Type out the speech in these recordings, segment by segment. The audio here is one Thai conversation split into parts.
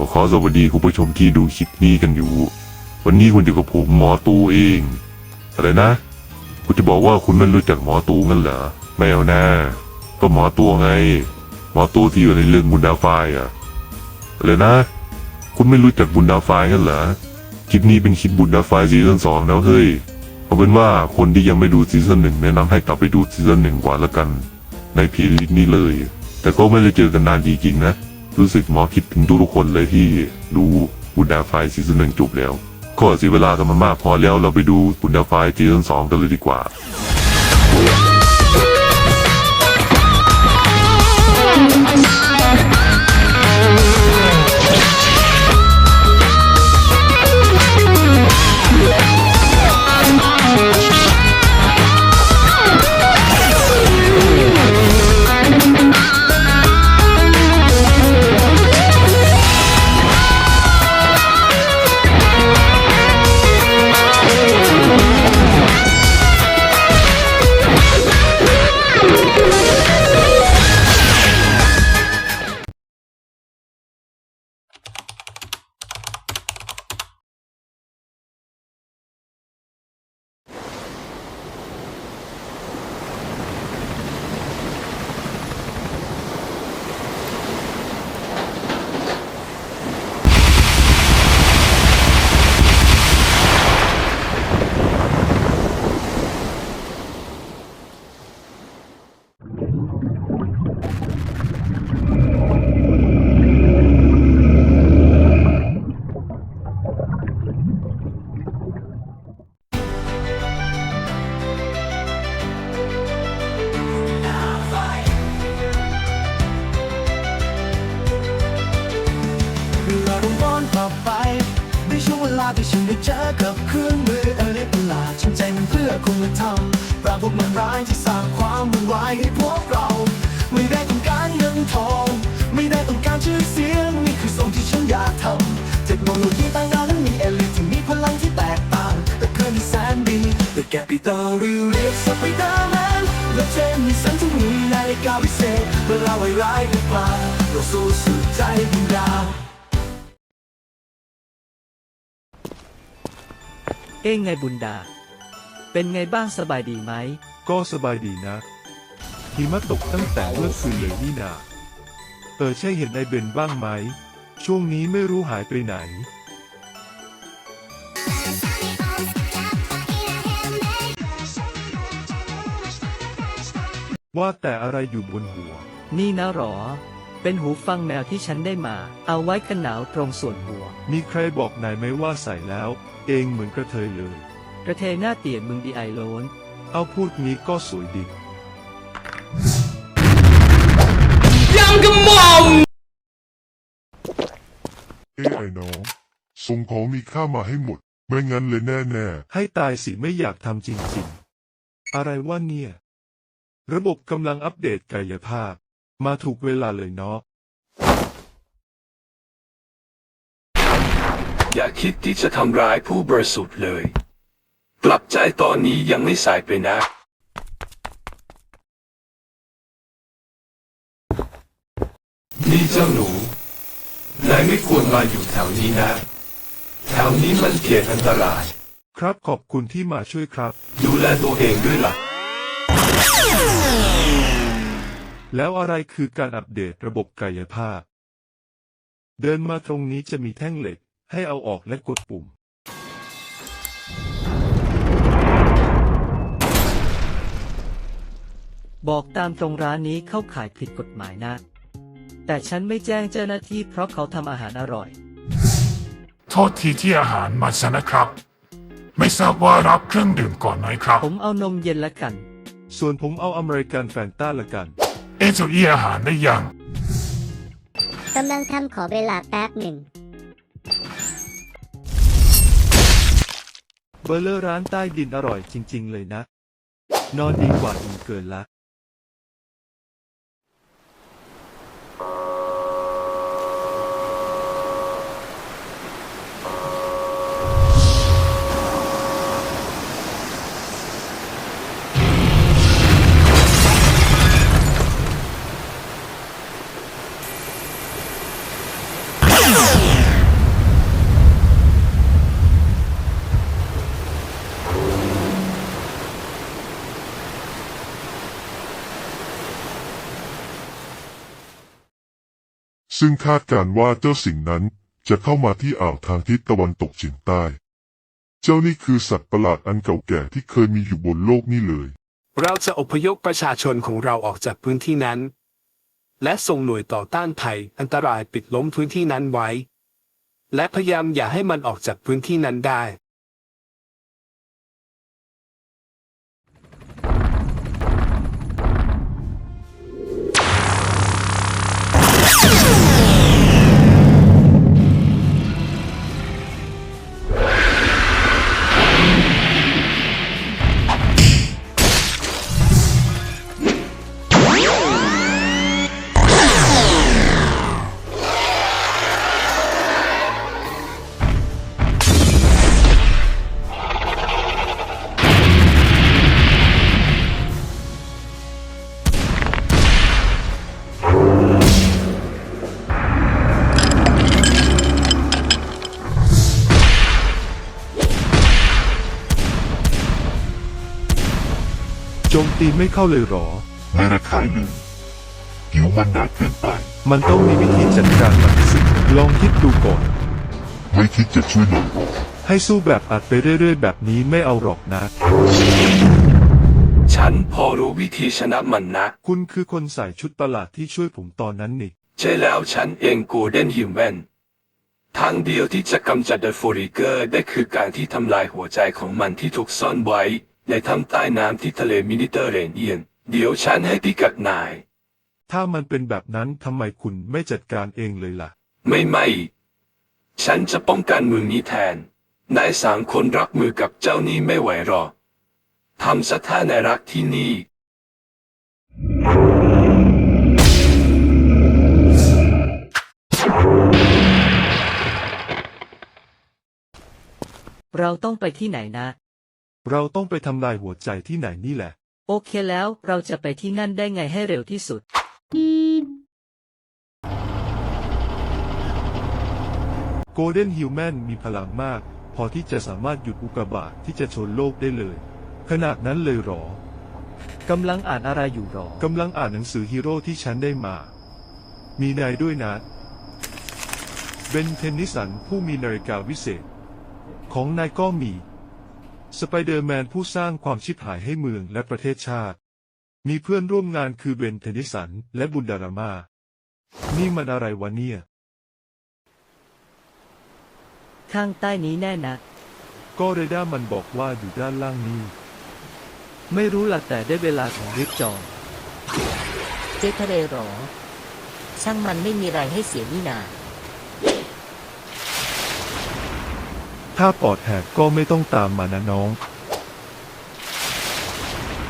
ขอขอสวัสดีคุณผู้ชมที่ดูคลิปนี้กันอยู่ วันนี้คุณอยู่กับผมหมอตูเองอะไรนะ คุณจะบอกว่าคุณไม่รู้จักหมอตูงั้นเหรอไม่เอานะก็หมอตัวไง หมอตูที่อยู่ในเรื่องบุนดาไฟอะอะไรนะ คุณไม่รู้จักบุนดาไฟงั้นเหรอคลิปนี้เป็นคลิปบุนดาไฟซีซั่นสองแล้วเฮ้ยเอาเป็นว่าคนที่ยังไม่ดูซีซั่นหนึ่งแนะนำให้กลับไปดูซีซั่นหนึ่งก่อนละกัน ในเพลย์ลิสต์นี้เลย แต่ก็ไม่ได้เจอกันนานจริงๆนะ รู้สึกหมอคิดถึงทุกคนเลยที่ดูบุญดาไฟซีซั่นหนึ่งจบแล้วก็เสียเวลากันมามากพอแล้วเราไปดูบุญดาไฟซีซั่นสองกันเลยดีกว่าาที่ฉันได้เจอกับเครื่องมืออะไรประหลาดฉันใจมันเพื่อคุณธรรมปราบพวกมันร้ายที่สร้างความวุ่นวายให้พวกเรา ไม่ได้ต้องการเงินทอง ไม่ได้ต้องการชื่อเสียงนี่คือสิ่งที่ฉันอยากทำเทคโนโลยีต่างดาวนั้นมีเอลิทที่มีพลังที่แตกต่างแต่เคยมีแสนดีแต่แกปีเตอร์หรือเรียกสไปเดอร์แมนและเจมมีสันที่มีนาฬิกาพิเศษเวลาไว้ร้ายหรือเปล่าเราสู้สุดใจบุญดาว อ้งไงบุญดา เป็นไงบ้างสบายดีไหม ก็สบายดีนะหิมะตกตั้งแต่เมื่อคืนเลยนี่นาเออใช่เห็นไอเบนบ้างไหม ช่วงนี้ไม่รู้หายไปไหน ว่าแต่อะไรอยู่บนหัว นี่นะหรอ เป็นหูฟังแมวที่ฉันได้มา เอาไว้กันหนาวตรงส่วนหัว มีใครบอกนายไหมว่าใส่แล้ว เองเหมือนกระเทยเลย กระเทยหน้าเตียนมึงดีไอโลนเอาพูดงี้ก็สวยดีเอ้ไอ้น้องส่งของมีค่ามาให้หมด ไม่งั้นเลยแน่ให้ตายสิไม่อยากทำจริง ๆ อะไรว่าเนี่ย ระบบกำลังอัปเดตกายภาพ มาถูกเวลาเลยเนาะ อย่าคิดที่จะทำร้ายผู้บริสุทธิ์เลย กลับใจตอนนี้ยังไม่สายไปนะ นี่เจ้าหนู นายไม่ควรมาอยู่แถวนี้นะ แถวนี้มันเขตอันตราย ครับขอบคุณที่มาช่วยครับ ดูแลตัวเองด้วยล่ะ แล้วอะไรคือการอัปเดตระบบกายภาพ เดินมาตรงนี้จะมีแท่งเหล็ก ให้เอาออกและกดปุ่ม บอกตามตรงร้านนี้เข้าขายผิดกฎหมายนะ แต่ฉันไม่แจ้งเจ้าหน้าที่เพราะเขาทำอาหารอร่อย โทษทีที่อาหารมาชนะครับ ไม่ทราบว่ารับเครื่องดื่มก่อนไหมครับ ผมเอานมเย็นละกัน ส่วนผมเอาอเมริกันแฟนต้าละกัน เอะเจ้าอี้อาหารได้ยัง กำลังทำขอเวลาแป๊บหนึ่ง เบอร์เลอร์ร้านใต้ดินอร่อยจริง ๆ เลยนะ นอนดีกว่าอิ่มเกินละ ซึ่งคาดการ์ว่าเจ้าสิ่งนั้นจะเข้ามาที่อ่าวทางทิศตะวันตกเฉียงใต้ เจ้านี่คือสัตว์ประหลาดอันเก่าแก่ที่เคยมีอยู่บนโลกนี่เลย เราจะอพยพประชาชนของเราออกจากพื้นที่นั้น และส่งหน่วยต่อต้านภัยอันตรายปิดล้มพื้นที่นั้นไว้ และพยายามอย่าให้มันออกจากพื้นที่นั้นได้ ไม่เข้าเลยหรอ ไม่ได้ขายเลยหิวมันหนักเกินไป มันต้องมีวิธีจัดการมันสิลองคิดดูก่อน ไม่คิดจะช่วยหน่อยหรอ ให้สู้แบบอัดไปเรื่อยๆ แบบนี้ไม่เอาหรอกนะ ฉันพอรู้วิธีชนะมันนะ คุณคือคนใส่ชุดประหลาดที่ช่วยผมตอนนั้นนี่ ใช่แล้วฉันเองกูเดนฮิวแมนทางเดียวที่จะกำจัดเดอะฟอริเกอร์ได้คือการที่ทำลายหัวใจของมันที่ถูกซ่อนไว้ ในถ้ำใต้น้ำที่ทะเลมินิเตอร์เรเนียน เดี๋ยวฉันให้พิกัดนาย ถ้ามันเป็นแบบนั้นทำไมคุณไม่จัดการเองเลยล่ะ ไม่ไม่ ฉันจะป้องกันเมืองนี้แทน นายสามคนรับมือกับเจ้านี่ไม่ไหวหรอกทำซะท่านายรักที่นี่ เราต้องไปที่ไหนนะ เราต้องไปทำลายหัวใจที่ไหนนี่แหละ โอเคแล้วเราจะไปที่นั่นได้ไงให้เร็วที่สุด โกลเด้นฮิวแมนมีพลังมาก พอที่จะสามารถหยุดอุกกาบาตที่จะชนโลกได้เลย ขนาดนั้นเลยหรอ กำลังอ่านอะไรอยู่หรอ กำลังอ่านหนังสือฮีโร่ที่ฉันได้มา มีนายด้วยนะ เบนเทนนิสันผู้มีนาฬิกาวิเศษ ของนายก็มี สไปเดอร์แมนผู้สร้างความชิบหายให้เมืองและประเทศชาติ มีเพื่อนร่วมงานคือเบนเทนนิสัน และบุนดารามา นี่มันอะไรวะเนี่ย ข้างใต้นี้แน่นะ ก็เรดาร์มันบอกว่าอยู่ด้านล่างนี้ ไม่รู้หลักแต่ได้เวลาของริบจองเจทะเลหรอ ช่างมันไม่มีอะไรให้เสียนี่นา ถ้าปอดแหกก็ไม่ต้องตามมานะน้อง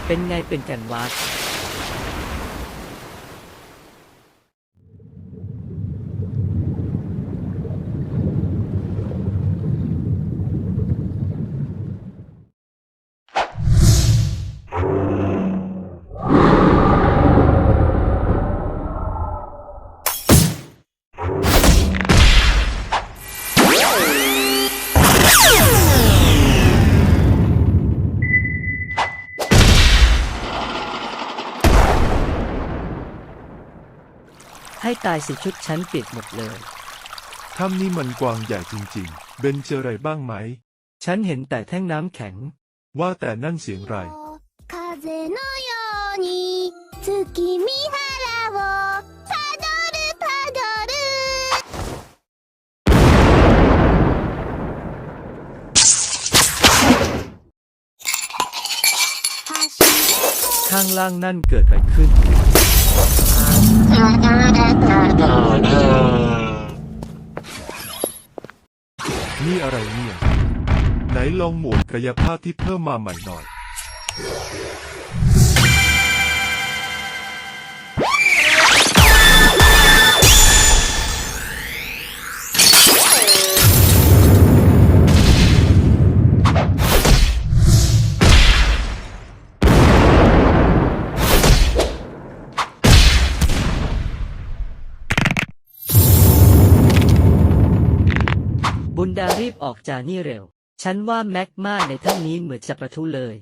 เป็นไงเป็นกันวะ ให้ตายสิชุดฉันเปียกหมดเลย ถ้ำนี่มันกว้างใหญ่จริงๆ เบนเจออะไรบ้างไหม ฉันเห็นแต่แท่งน้ำแข็ง ว่าแต่นั่นเสียงไร 風のように月見 ล่างนั่นเกิดอะไรขึ้น นี่อะไรเนี่ย ไหนลองโหมดกายภาพที่เพิ่มมาใหม่หน่อย ดารีบออกจากนี่เร็ว ฉันว่าแมกมาในท่านนี้เหมือนจะประทุเลย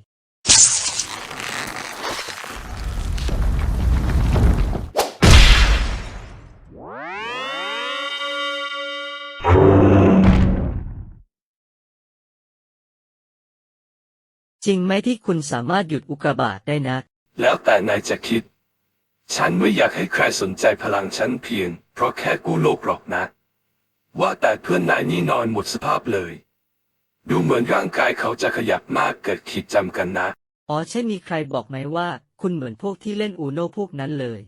จริงไหมที่คุณสามารถหยุดอุกบาทได้นะ แล้วแต่นายจะคิด ฉันไม่อยากให้ใครสนใจพลังฉันเพียง เพราะแค่กู้โลกหรอกนะ ว่าแต่เพื่อนนายนี่นอนหมดสภาพเลย ดูเหมือนร่างกายเขาจะขยับมากเกิดขีดจำกันนะ อ๋อใช่มีใครบอกไหมว่า คุณเหมือนพวกที่เล่นอูโนพวกนั้นเลย